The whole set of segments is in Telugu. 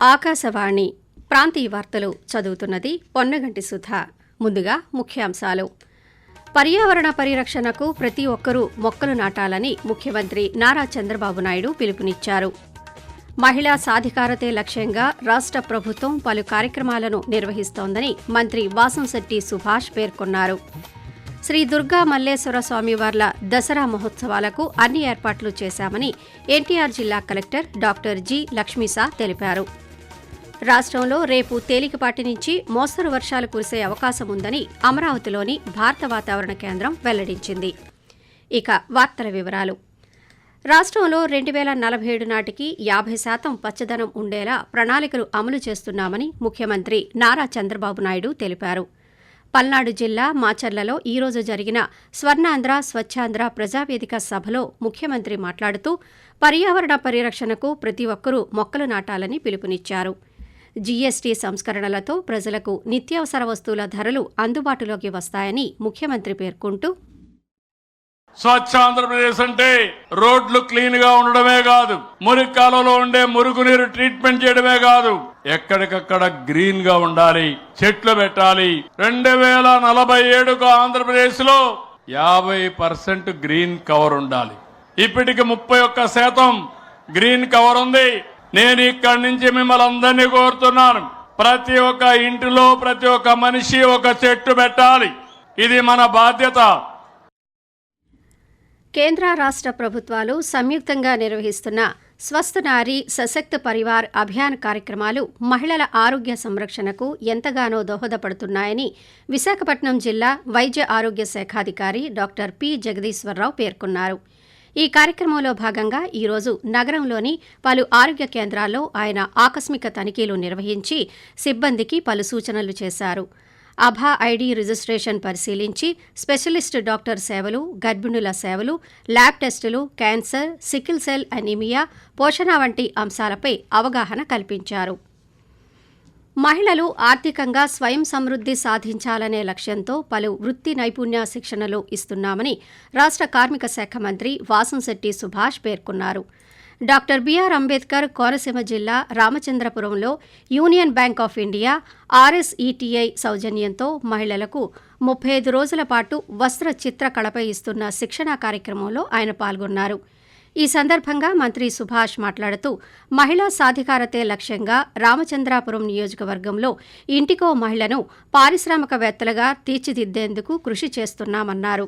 ఆకాశవాణి ప్రాంతీయ వార్తలు చదువుతున్నది పొన్నగంటి సుధ. ముందుగా ముఖ్యాంశాలు. పర్యావరణ పరిరక్షణకు ప్రతి ఒక్కరూ మొక్కలు నాటాలని ముఖ్యమంత్రి నారా చంద్రబాబు నాయుడు పిలుపునిచ్చారు. మహిళా సాధికారతే లక్ష్యంగా రాష్ట్ర ప్రభుత్వం పలు కార్యక్రమాలను నిర్వహిస్తోందని మంత్రి వాసంశెట్టి సుభాష్ పేర్కొన్నారు. శ్రీ దుర్గా మల్లేశ్వర స్వామివార్ల దసరా మహోత్సవాలకు అన్ని ఏర్పాట్లు చేశామని ఎన్టీఆర్ జిల్లా కలెక్టర్ డాక్టర్ జి లక్ష్మీసా తెలిపారు. రాష్ట్రంలో రేపు తేలికపాటి నుంచి మోస్తరు వర్షాలు కురిసే అవకాశం ఉందని అమరావతిలోని భారత వాతావరణ కేంద్రం వెల్లడించింది. ఇక వార్తల వివరాలు. రాష్ట్రంలో రెండు వేల నలభై ఏడు నాటికి యాభై శాతం పచ్చదనం ఉండేలా ప్రణాళికలు అమలు చేస్తున్నామని ముఖ్యమంత్రి నారా చంద్రబాబు నాయుడు తెలిపారు. పల్నాడు జిల్లా మాచర్లలో ఈరోజు జరిగిన స్వర్ణాంధ్ర స్వచ్ఛాంధ్ర ప్రజావేదిక సభలో ముఖ్యమంత్రి మాట్లాడుతూ పర్యావరణ పరిరక్షణకు ప్రతి ఒక్కరూ మొక్కలు నాటాలని పిలుపునిచ్చారు. జీఎస్టీ సంస్కరణలతో ప్రజలకు నిత్యావసర వస్తువుల ధరలు అందుబాటులోకి వస్తాయని ముఖ్యమంత్రి పేర్కొంటూ స్వచ్ఛ ఆంధ్రప్రదేశ్ అంటే రోడ్లు క్లీన్గా ఉండడమే కాదు మురికి కాలంలో ఉండే మురుగునీరు ట్రీట్మెంట్ చేయడమే కాదు. ఎక్కడికక్కడ గ్రీన్గా ఉండాలి చెట్లు పెట్టాలి. రెండు వేల నలభై ఏడుకు ఆంధ్రప్రదేశ్లో యాభై పర్సెంట్ గ్రీన్ కవర్ ఉండాలి. ఇప్పటికి ముప్పై ఒక్క శాతం గ్రీన్ కవర్ ఉంది. నేను ఇక్కడి నుంచి మిమ్మల్ని అందరినీ కోరుతున్నాను. ప్రతి ఒక్క ఇంటిలో ప్రతి ఒక్క మనిషి ఒక చెట్టు పెట్టాలి. ఇది మన బాధ్యత. కేంద్ర రాష్ట్ర ప్రభుత్వాలు సంయుక్తంగా నిర్వహిస్తున్న స్వస్థ నారీ సశక్త పరివార్ అభియాన్ కార్యక్రమాలు మహిళల ఆరోగ్య సంరక్షణకు ఎంతగానో దోహదపడుతున్నాయని విశాఖపట్నం జిల్లా వైద్య ఆరోగ్య శాఖాధికారి డాక్టర్ పి. జగదీశ్వరరావు పేర్కొన్నారు. ఈ కార్యక్రమంలో భాగంగా ఈరోజు నగరంలోని పలు ఆరోగ్య కేంద్రాల్లో ఆయన ఆకస్మిక తనిఖీలు నిర్వహించి సిబ్బందికి పలు సూచనలు చేశారు. అభా ఐడి రిజిస్ట్రేషన్ పరిశీలించి స్పెషలిస్ట్ డాక్టర్ సేవలు గర్భిణుల సేవలు ల్యాబ్ టెస్టులు క్యాన్సర్ సికిల్ సెల్ అనీమియా పోషణ వంటి అంశాలపై అవగాహన కల్పించారు. మహిళలు ఆర్థికంగా స్వయం సమృద్ధి సాధించాలనే లక్ష్యంతో పలు వృత్తి నైపుణ్య శిక్షణలు ఇస్తున్నామని రాష్ట్ర కార్మిక శాఖ మంత్రి వాసంశెట్టి సుభాష్ పేర్కొన్నారు. డాక్టర్ బిఆర్ అంబేద్కర్ కోనసీమ జిల్లా రామచంద్రపురంలో Union Bank of India RSETI సౌజన్యంతో మహిళలకు ముప్పై ఐదు రోజుల పాటు వస్త్ర చిత్రకళపై ఇస్తున్న శిక్షణా కార్యక్రమంలో ఆయన పాల్గొన్నారు. ఈ సందర్భంగా మంత్రి సుభాష్ మాట్లాడుతూ మహిళా సాధికారతే లక్ష్యంగా రామచంద్రాపురం నియోజకవర్గంలో ఇంటికో మహిళను పారిశ్రామికవేత్తలుగా తీర్చిదిద్దేందుకు కృషి చేస్తున్నామన్నారు.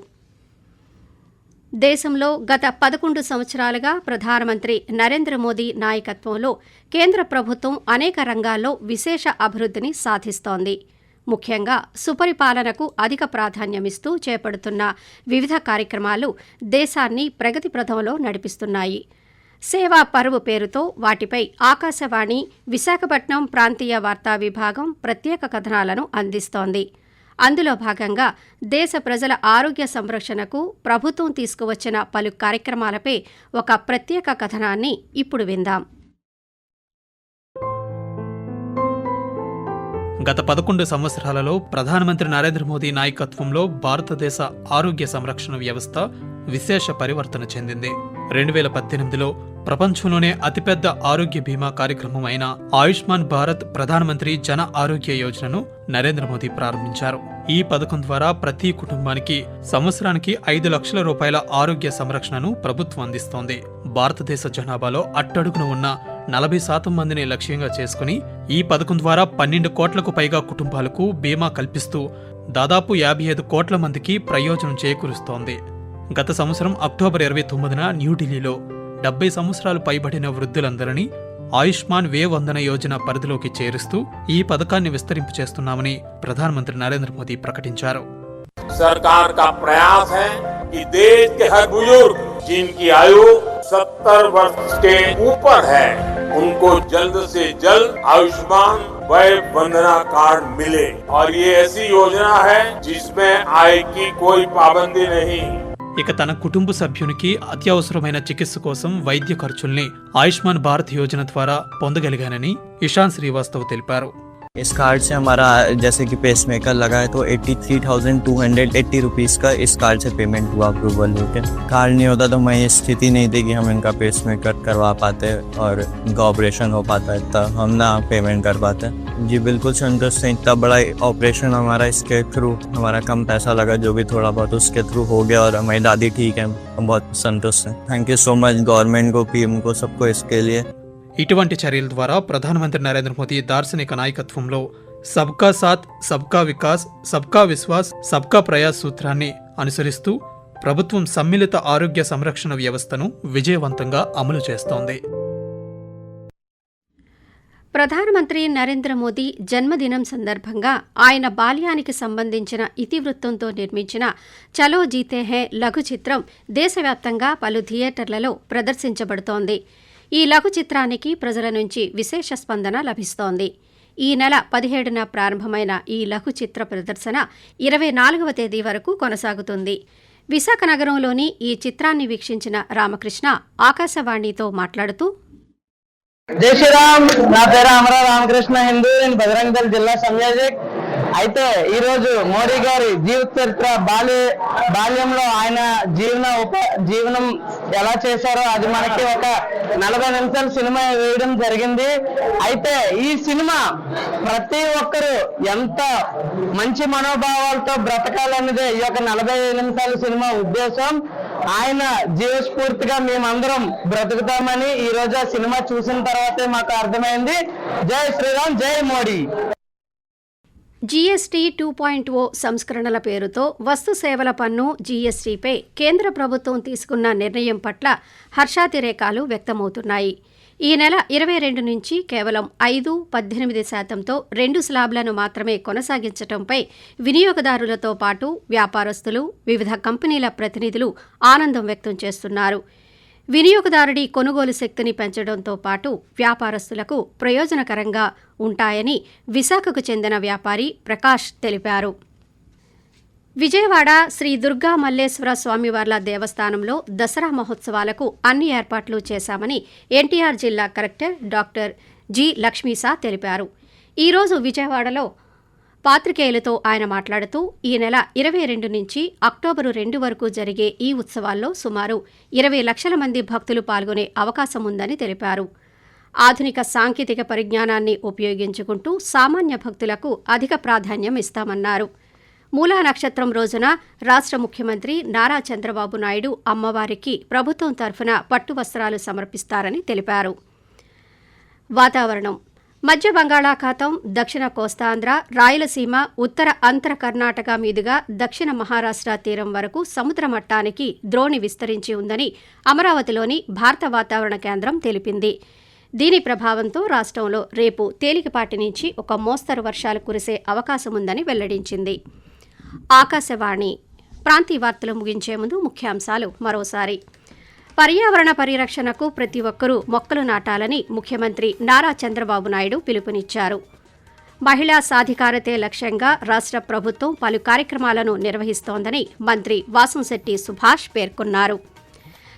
దేశంలో గత పదకొండు సంవత్సరాలుగా ప్రధానమంత్రి నరేంద్ర మోదీ నాయకత్వంలో కేంద్ర ప్రభుత్వం అనేక రంగాల్లో విశేష అభివృద్ధిని సాధిస్తోంది. ముఖ్యంగా సుపరిపాలనకు అధిక ప్రాధాన్యమిస్తూ చేపడుతున్న వివిధ కార్యక్రమాలు దేశాన్ని ప్రగతి ప్రథంలో నడిపిస్తున్నాయి. సేవా పరువు పేరుతో వాటిపై ఆకాశవాణి విశాఖపట్నం ప్రాంతీయ వార్తా విభాగం ప్రత్యేక కథనాలను అందిస్తోంది. అందులో భాగంగా దేశ ప్రజల ఆరోగ్య సంరక్షణకు ప్రభుత్వం తీసుకువచ్చిన పలు కార్యక్రమాలపై ఒక ప్రత్యేక కథనాన్ని ఇప్పుడు విందాం. గత పదకొండు సంవత్సరాలలో ప్రధానమంత్రి నరేంద్ర మోదీ నాయకత్వంలో భారతదేశ ఆరోగ్య సంరక్షణ వ్యవస్థ విశేష పరివర్తన చెందింది. రెండు వేల పద్దెనిమిదిలో ప్రపంచంలోనే అతిపెద్ద ఆరోగ్య బీమా కార్యక్రమం అయిన ఆయుష్మాన్ భారత్ ప్రధానమంత్రి జన ఆరోగ్య యోజనను నరేంద్ర మోదీ ప్రారంభించారు. ఈ పథకం ద్వారా ప్రతి కుటుంబానికి సంవత్సరానికి ఐదు లక్షల రూపాయల ఆరోగ్య సంరక్షణను ప్రభుత్వం అందిస్తోంది. భారతదేశ జనాభాలో అట్టడుగున ఉన్న నలభై శాతం మందిని లక్ష్యంగా చేసుకుని ఈ పథకం ద్వారా పన్నెండు కోట్లకు పైగా కుటుంబాలకు బీమా కల్పిస్తూ దాదాపు యాభై ఐదు కోట్ల మందికి ప్రయోజనం చేకూరుస్తోంది గత సంవత్సరం అక్టోబర్ ఇరవై తొమ్మిదిన న్యూఢిల్లీలో డెబ్బై సంవత్సరాలు పైబడిన వృద్ధులందరినీ ఆయుష్మాన్ వే వందన యోజన పరిధిలోకి చేరుస్తూ ఈ పథకాన్ని విస్తరింపు చేస్తున్నామని ప్రధానమంత్రి నరేంద్ర మోదీ ప్రకటించారు सरकार का प्रयास है कि देश के हर बुजुर्ग जिनकी आयु 70 वर्ष के ऊपर है उनको जल्द से जल्द आयुष्मान वय वंदना कार्ड मिले और ये ऐसी योजना है जिसमें आय की कोई पाबंदी नहीं ఇక తన కుటుంబ సభ్యునికి అత్యవసరమైన చికిత్స కోసం వైద్య ఖర్చుల్ని ఆయుష్మాన్ భారత్ యోజన ద్వారా పొందగలిగానని ఇషాన్ శ్రీవాస్తవ్ తెలిపారు इस कार्ड से हमारा, जैसे कि पेस मेकर लगा है तो eighty three thousand two hundred eighty rupees का इस कार्ड से पेमेंट हुआ अप्रूवल होके। कार्ड नहीं होता तो मैं ये स्थिति नहीं थी कि हम इनका पेस मेकर करवा पाते और इनका ऑपरेशन हो पाता तब हम ना पेमेंट कर पाते। जी, बिल्कुल संतुष्ट हैं, इतना बड़ा ऑपरेशन हमारा इसके थ्रू हमारा कम पैसा लगा, जो भी थोड़ा बहुत उसके थ्रू हो गया और हमारी दादी ठीक है, हम बहुत संतुष्ट हैं। Thank you so much government को पीएम को, सबको इसके लिए। ఇటువంటి చర్యల ద్వారా ప్రధానమంత్రి నరేంద్ర మోదీ దార్శనిక నాయకత్వంలో సబ్కా సాత్ సబ్కా వికాస్ సబ్కా విశ్వాస్ సబ్కా ప్రయాస్ సూత్రాన్ని అనుసరిస్తూ ప్రభుత్వం సమ్మిళిత ఆరోగ్య సంరక్షణ వ్యవస్థను విజయవంతంగా అమలు చేస్తోంది. ప్రధానమంత్రి నరేంద్ర మోదీ జన్మదినం సందర్భంగా ఆయన బాల్యానికి సంబంధించిన ఇతివృత్తంతో నిర్మించిన చలో జీతే హే లఘు చిత్రం దేశవ్యాప్తంగా పలు థియేటర్లలో ప్రదర్శించబడుతోంది. ఈ లఘు చిత్రానికి ప్రజల నుంచి విశేష స్పందన లభిస్తోంది. ఈ నెల పదిహేడున ప్రారంభమైన ఈ లఘు చిత్ర ప్రదర్శన ఇరవై నాలుగవ తేదీ వరకు కొనసాగుతుంది. విశాఖ నగరంలోని ఈ చిత్రాన్ని వీక్షించిన రామకృష్ణ ఆకాశవాణితో మాట్లాడుతూ జై శ్రీరామ్. నా పేరు అమరా రామకృష్ణ హిందూ నేను బజరంగదల్ జిల్లా సంయోజక్. అయితే ఈ రోజు మోడీ గారి జీవిత చరిత్ర బాల్య బాల్యంలో ఆయన జీవన ఉప జీవనం ఎలా చేశారో అది మనకి ఒక నలభై నిమిషాల సినిమా వేయడం జరిగింది. అయితే ఈ సినిమా ప్రతి ఒక్కరు ఎంత మంచి మనోభావాలతో బ్రతకాలన్నదే ఈ యొక్క నలభై నిమిషాల సినిమా ఉద్దేశం. ఆయన జీవస్ఫూర్తిగా మేమందరం బ్రతుకుతామని ఈ రోజు ఆ సినిమా చూసిన తర్వాతే మాకు అర్థమైంది. జై శ్రీరామ్ జై Modi. GST two point O సంస్కరణల పేరుతో వస్తు సేవల పన్ను జీఎస్టీపై కేంద్ర ప్రభుత్వం తీసుకున్న నిర్ణయం పట్ల హర్షాతిరేకాలు వ్యక్తమవుతున్నాయి. ఈ నెల ఇరవై రెండు నుంచి కేవలం ఐదు పద్దెనిమిది శాతంతో రెండు స్లాబ్లను మాత్రమే కొనసాగించడంపై వినియోగదారులతో పాటు వ్యాపారస్తులు వివిధ కంపెనీల ప్రతినిధులు ఆనందం వ్యక్తం చేస్తున్నారు. వినియోగదారుడి కొనుగోలు శక్తిని పెంచడంతో పాటు వ్యాపారస్తులకు ప్రయోజనకరంగా ఉంటాయని విశాఖకు చెందిన వ్యాపారి ప్రకాష్ తెలిపారు. విజయవాడ శ్రీ దుర్గా మల్లేశ్వర స్వామివార్ల దేవస్థానంలో దసరా మహోత్సవాలకు అన్ని ఏర్పాట్లు చేశామని ఎన్టీఆర్ జిల్లా కలెక్టర్ డాక్టర్ జి లక్ష్మీసా తెలిపారు. ఈరోజు విజయవాడలో పాత్రికేయులతో ఆయన మాట్లాడుతూ ఈ నెల ఇరవై రెండు నుంచి అక్టోబరు రెండు వరకు జరిగే ఈ ఉత్సవాల్లో సుమారు ఇరవై లక్షల మంది భక్తులు పాల్గొనే అవకాశం ఉందని తెలిపారు. ఆధునిక సాంకేతిక పరిజ్ఞానాన్ని ఉపయోగించుకుంటూ సామాన్య భక్తులకు అధిక ప్రాధాన్యం ఇస్తామన్నారు. మూలా నక్షత్రం రోజున రాష్ట్ర ముఖ్యమంత్రి నారా చంద్రబాబు నాయుడు అమ్మవారికి ప్రభుత్వం తరఫున పట్టు వస్త్రాలు సమర్పిస్తారని తెలిపారు. వాతావరణం మధ్య బంగాళాఖాతం దక్షిణ కోస్తాంధ్ర రాయలసీమ ఉత్తర అంతర కర్ణాటక మీదుగా దక్షిణ మహారాష్ట్ర తీరం వరకు సముద్ర మట్టానికి ద్రోణి విస్తరించి ఉందని అమరావతిలోని భారత వాతావరణ కేంద్రం తెలిపింది. దీని ప్రభావంతో రాష్ట్రంలో రేపు తేలికపాటి నుంచి ఒక మోస్తరు వర్షాలు కురిసే అవకాశముందని వెల్లడించింది. ఆకాశవాణి ప్రాంతీయ వార్తలు ముగించే ముందు ముఖ్యాంశాలు మరోసారి. పర్యావరణ పరిరక్షణకు ప్రతి ఒక్కరూ మొక్కలు నాటాలని ముఖ్యమంత్రి నారా చంద్రబాబు నాయుడు పిలుపునిచ్చారు. మహిళా సాధికారతే లక్ష్యంగా రాష్ట్ర ప్రభుత్వం పలు కార్యక్రమాలను నిర్వహిస్తోందని మంత్రి వాసంశెట్టి సుభాష్ పేర్కొన్నారు.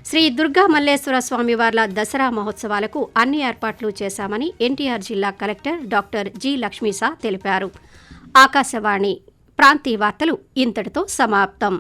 శ్రీ దుర్గా మల్లేశ్వర స్వామివార్ల దసరా మహోత్సవాలకు అన్ని ఏర్పాట్లు చేశామని ఎన్టీఆర్ జిల్లా కలెక్టర్ డాక్టర్ జి లక్ష్మీసా తెలిపారు. ఆకాశవాణి ప్రాంతీయ వార్తలు ఇంతటితో సమాప్తం.